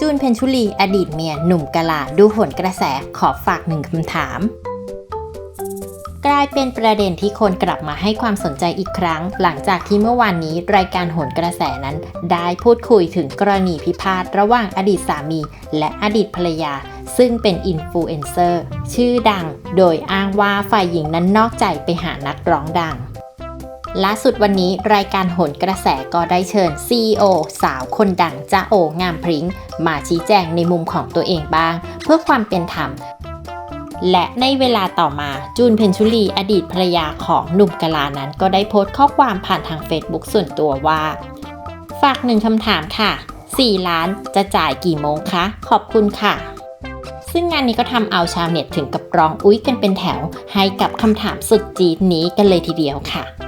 จูนเพนชุลีอดีตเมียหนุ่มกะลาดูหนกระแสขอฝากหนึ่งคำถาม กลายเป็นประเด็นที่คนกลับมาให้ความสนใจอีกครั้ง หลังจากที่เมื่อวานนี้รายการโหนกระแสนั้น ได้พูดคุยถึงกรณีพิพาทระหว่างอดีตสามี และอดีตภรรยา ซึ่งเป็นอินฟลูเอนเซอร์ชื่อดัง โดยอ้างว่าฝ่ายหญิงนั้นนอกใจไปหานักร้องดัง ล่าสุดวันนี้รายการโหนกระแสก็ได้เชิญ CEO สาวคนดังจ้าโองามพริ้งมาชี้แจงในมุมของตัวเองบ้าง เพื่อความเป็นธรรม และในเวลาต่อมาจูนเพนชุลีอดีตภรรยาของหนุ่มกลานั้นก็ได้โพสต์ข้อความผ่านทาง Facebook ส่วนตัวว่า ฝากหนึ่งคำถามค่ะ 4 ล้านจะจ่ายกี่โมงคะ ขอบคุณค่ะซึ่งงานนี้ก็ทำเอาชาวเน็ตถึงกับร้องอุ๊ยกันเป็นแถว ให้กับคำถามสุดจี๊ดนี้กันเลยทีเดียวค่ะ